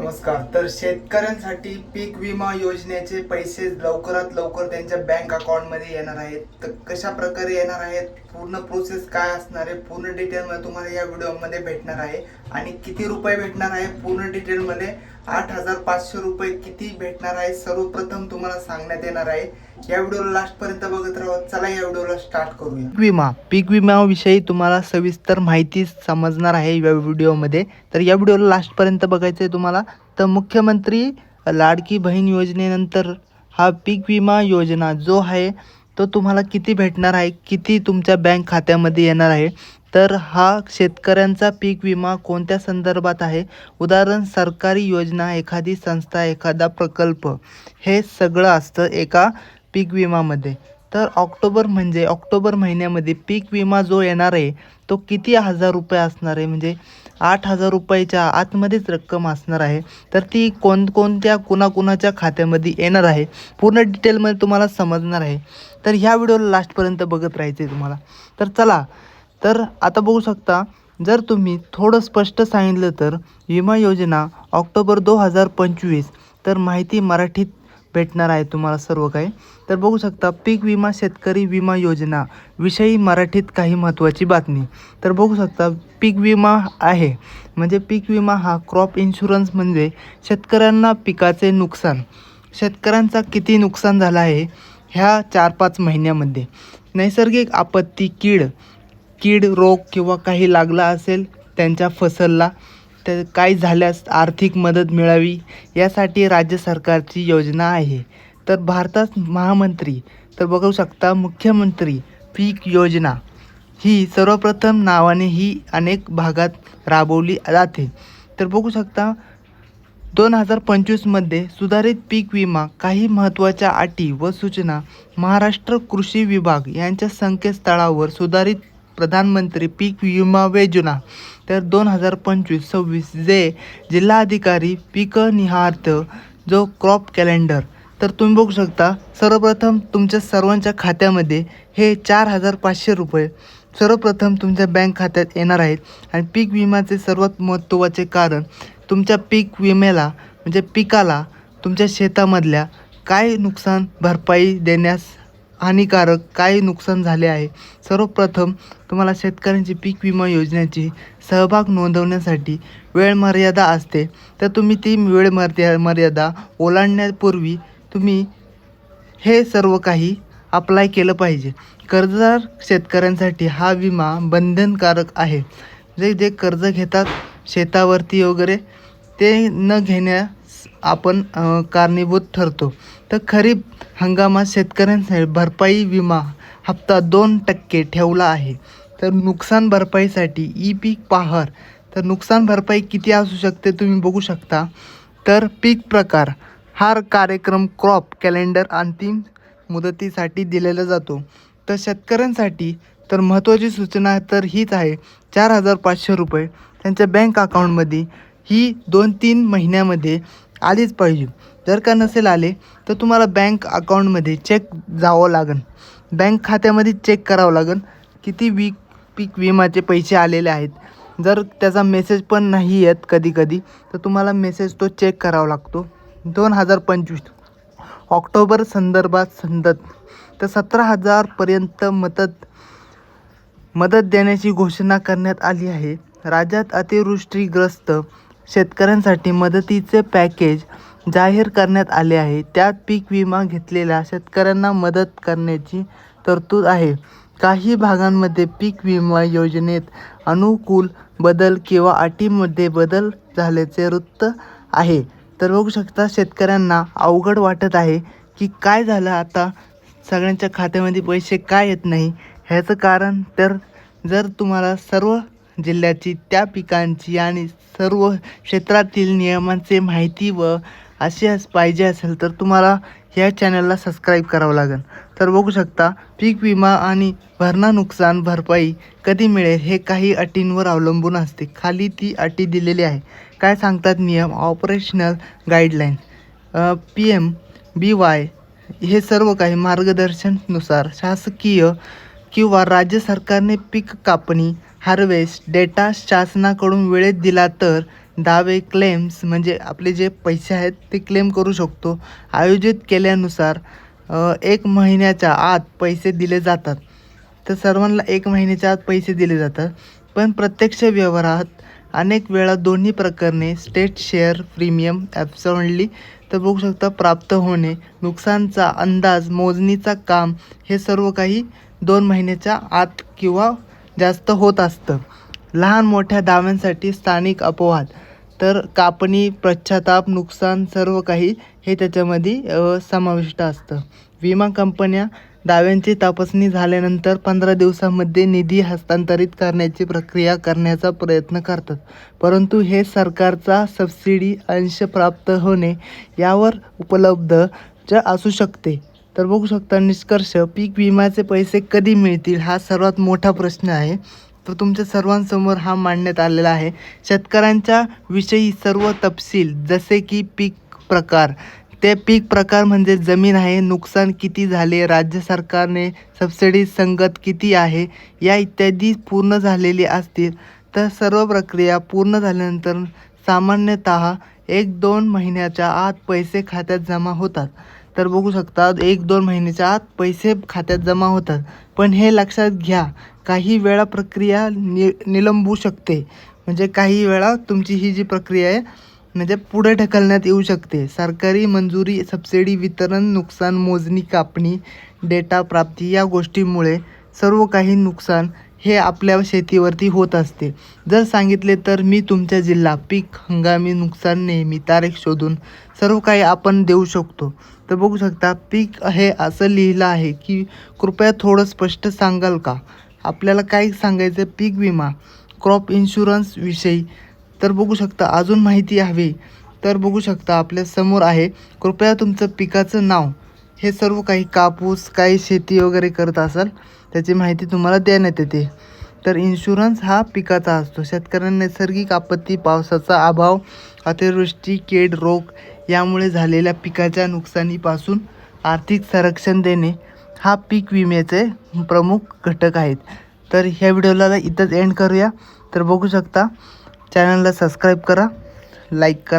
नमस्कार. तर शेतकऱ्यांसाठी पीक विमा योजनेचे पैसे लवकरात लवकर त्यांच्या बँक अकाउंटमध्ये येणार आहेत. तर कशा प्रकारे येणार आहेत? पूर्ण प्रोसेस काय असणार आहे? पूर्ण डिटेलमध्ये तुम्हाला या व्हिडिओमध्ये भेटणार आहे. आणि किती रुपये भेटणार आहे? पूर्ण डिटेलमध्ये आठ हजार पाचशे रुपये किती भेटणार आहे? सर्वप्रथम तुम्हाला सांगण्यात येणार आहे. या व्हिडिओला लास्टपर्यंत बघत राहा. चला या व्हिडिओला स्टार्ट करूया. पीक विमा. पीक विम्याविषयी तुम्हाला सविस्तर माहिती समजणार आहे या व्हिडिओमध्ये तर या व्हिडिओला लास्टपर्यंत बघायचं आहे तुम्हाला. तर मुख्यमंत्री लाडकी बहीण योजनेनंतर हा पीक विमा योजना जो आहे तो तुम्हाला किती भेटणार आहे? किती तुमच्या बँक खात्यामध्ये येणार आहे? तर हा शेतकऱ्यांचा पीक विमा कोणत्या संदर्भात आहे? उदाहरण सरकारी योजना एखादी संस्था एखादा प्रकल्प हे सगळं असतं एका पीक विमामध्ये. तर ऑक्टोबर म्हणजे ऑक्टोबर महिन्यामध्ये पीक विमा जो येणार आहे तो किती हजार रुपये असणार आहे? म्हणजे आठ हजार रुपयाच्या आतमध्येच रक्कम असणार आहे. तर ती कोणकोणत्या कुणाकुणाच्या खात्यामध्ये येणार आहे? पूर्ण डिटेलमध्ये तुम्हाला समजणार आहे. तर ह्या व्हिडिओला लास्टपर्यंत बघत राहायचं आहे तुम्हाला. तर चला तर आता बघू शकता जर तुम्ही थोडं स्पष्ट सांगितलं तर विमा योजना ऑक्टोबर दोन हजार पंचवीस तर माहिती मराठीत भेटणार आहे तुम्हाला सर्व काही. तर बघू शकता पीक विमा शेतकरी विमा योजना विषयी मराठीत काही महत्त्वाची बातमी. तर बघू शकता पीक विमा आहे. म्हणजे पीक विमा हा क्रॉप इन्शुरन्स म्हणजे शेतकऱ्यांना पिकाचे नुकसान शेतकऱ्यांचा किती नुकसान झालं आहे ह्या चार पाच महिन्यामध्ये. नैसर्गिक आपत्ती कीड कीड रोग किंवा काही लागला असेल त्यांच्या फसलला तर काय झाल्यास आर्थिक मदत मिळावी यासाठी राज्य सरकारची योजना आहे. तर भारतात महामंत्री तर बघू शकता मुख्यमंत्री पीक योजना. ही सर्वप्रथम नावाने ही अनेक भागात राबवली जाते. तर बघू शकता दोन हजार पंचवीसमध्ये सुधारित पीक विमा काही महत्त्वाच्या अटी व सूचना महाराष्ट्र कृषी विभाग यांच्या संकेतस्थळावर सुधारित प्रधानमंत्री पीक विमा योजना. तर दोन हजार पंचवीस सव्वीस जे जिल्हाधिकारी पीक निहार्थ जो क्रॉप कॅलेंडर. तर तुम्ही बघू शकता सर्वप्रथम तुमच्या सर्वांच्या खात्यामध्ये हे चार हजार पाचशे रुपये सर्वप्रथम तुमच्या बँक खात्यात येणार आहेत. आणि पीक विम्याचे सर्वात महत्त्वाचे कारण तुमच्या पीक विम्याला म्हणजे पिकाला तुमच्या शेतामधल्या काय नुकसान भरपाई देण्यास हानिकारक काय नुकसान झाले आहे. सर्वप्रथम तुम्हाला शेतकऱ्यांची पीक विमा योजनेची सहभाग नोंदवण्यासाठी वेळ मर्यादा असते. तर तुम्ही ती वेळ मर्या मर्यादा ओलांडण्यापूर्वी तुम्ही हे सर्व काही अप्लाय केलं पाहिजे. कर्जदार शेतकऱ्यांसाठी हा विमा बंधनकारक आहे. जे जे कर्ज घेतात शेतावरती वगैरे ते न घेण्या आपण कारणीभूत ठरतो. तर खरीप हंगामात शेतकऱ्यांसाठी भरपाई विमा हप्ता दोन टक्के ठेवला आहे. तर नुकसान भरपाईसाठी ई पीक पहार. तर नुकसान भरपाई किती असू शकते तुम्ही बघू शकता. तर पीक प्रकार. हा कार्यक्रम क्रॉप कॅलेंडर अंतिम मुदतीसाठी दिलेला जातो. तर शेतकऱ्यांसाठी तर महत्त्वाची सूचना तर हीच आहे. चार हजार पाचशे रुपये. त्यांच्या बँक अकाउंटमध्ये ही दोन तीन महिन्यामध्ये आलीच पाहिजे. जर का नसेल आले तर तुम्हाला बँक अकाउंटमध्ये चेक जावं लागेल बँक खात्यामध्ये चेक करावं लागेल किती वीक पीक विमाचे पैसे आलेले आहेत. जर त्याचा मेसेज पण नाही येत कधी कधी तर तुम्हाला मेसेज तो चेक करावा लागतो. दोन हजार पंचवीस ऑक्टोबर संदर्भात संदत. तर सतरा हजारपर्यंत मदत मदत देण्याची घोषणा करण्यात आली आहे. राज्यात अतिवृष्टीग्रस्त शेतकऱ्यांसाठी मदतीचे पॅकेज जाहीर करण्यात आले आहे. त्यात पीक विमा घेतलेल्या शेतकऱ्यांना मदत करण्याची तरतूद आहे. काही भागांमध्ये पीक विमा योजनेत अनुकूल बदल किंवा अटीमध्ये बदल झाल्याचे वृत्त आहे. तर बघू शकता शेतकऱ्यांना अवघड वाटत आहे की काय झालं आता? सगळ्यांच्या खात्यामध्ये पैसे काय येत नाही? ह्याचं कारण तर जर तुम्हाला सर्व जिल्ह्याची त्या पिकांची आणि सर्व क्षेत्रातील नियमांचे माहिती व असे अस पाहिजे असेल तर तुम्हाला ह्या चॅनलला सबस्क्राईब करावं लागेल. तर बघू शकता पीक विमा आणि भरणा नुकसान भरपाई कधी मिळेल हे काही अटींवर अवलंबून असते. खाली ती अटी दिलेली आहे. काय सांगतात नियम? Operational guideline P M B Y हे सर्व काही मार्गदर्शननुसार शासकीय किंवा राज्य सरकारने पीक कापणी हार्वेस्ट डेटा शासनाकडून वेळेत दिला तर दावे क्लेम्स म्हणजे आपले जे पैसे आहेत ते क्लेम करू शकतो. आयोजित केल्यानुसार एक महिन्याच्या आत पैसे दिले जातात. तर सर्वांना एक महिन्याच्या आत पैसे दिले जातात. पण प्रत्यक्ष व्यवहारात अनेक वेळा दोन्ही प्रकरणे स्टेट शेअर प्रीमियम ॲप्सॉनली तर बघू शकता प्राप्त होणे नुकसानचा अंदाज मोजणीचा काम हे सर्व काही दोन महिन्याच्या आत किंवा जास्त होत असतं. लहान मोठ्या दाव्यांसाठी स्थानिक अपवाद तर कापणी पश्चाताप नुकसान सर्व काही हे त्याच्यामध्ये समाविष्ट असतं. विमा कंपन्या दाव्यांची तपासणी झाल्यानंतर पंधरा दिवसामध्ये निधी हस्तांतरित करण्याची प्रक्रिया करण्याचा प्रयत्न करतात. परंतु हे सरकारचा सबसिडी अंश प्राप्त होणे यावर उपलब्ध असू शकते. तर बघू शकता निष्कर्ष पीक विम्याचे पैसे कधी मिळतील हा सर्वात मोठा प्रश्न आहे. तर तुमच्या सर्वांसमोर हा मांडण्यात आलेला आहे. शेतकऱ्यांच्या विषयी सर्व तपशील जसे की पीक प्रकार. ते पीक प्रकार म्हणजे जमीन आहे नुकसान किती झाले राज्य सरकारने सबसिडी संगत किती आहे या इत्यादी पूर्ण झालेली असतील. तर सर्व प्रक्रिया पूर्ण झाल्यानंतर सामान्यतः एक दोन महिन्याच्या आत पैसे खात्यात जमा होतात. तर बघू शकता एक दोन महिन्याच्या आत पैसे खात्यात जमा होतात. पण हे लक्षात घ्या काही वेळा प्रक्रिया नि निलंबू शकते. म्हणजे काही वेळा तुमची ही जी प्रक्रिया आहे म्हणजे पुढे ढकलण्यात येऊ शकते. सरकारी मंजुरी सबसिडी वितरण नुकसान मोजणी कापणी डेटा प्राप्ती या गोष्टीमुळे सर्व काही नुकसान हे आपल्या शेतीवरती होत असते. जर सांगितले तर मी तुमच्या जिल्हा पीक हंगामी नुकसान नेहमी तारीख शोधून सर्व काही आपण देऊ शकतो. तर बघू शकता पीक हे असं लिहिलं आहे की कृपया थोडं स्पष्ट सांगाल का? आपल्याला काय सांगायचं पीक विमा क्रॉप इन्शुरन्स विषयी. तर बघू शकता अजून माहिती हवी. तर बघू शकता आपल्यासमोर आहे. कृपया तुमचं पिकाचं नाव. हे सर्व काही कापूस काही शेती वगैरे करत असाल. त्याची माहिती तुम्हाला देण्यात येते. तर इन्शुरन्स हा पिकाचा असतो. शेतकऱ्यांना नैसर्गिक आपत्ती पावसाचा अभाव अतिवृष्टी कीड रोग यामुळे झालेल्या पिकाच्या नुकसानीपासून आर्थिक संरक्षण देणे हा पीक विम्याचे प्रमुख घटक आहेत. तर ह्या व्हिडिओला इथंच एंड करूया. तर बघू शकता चॅनलला सबस्क्राईब करा लाईक करा.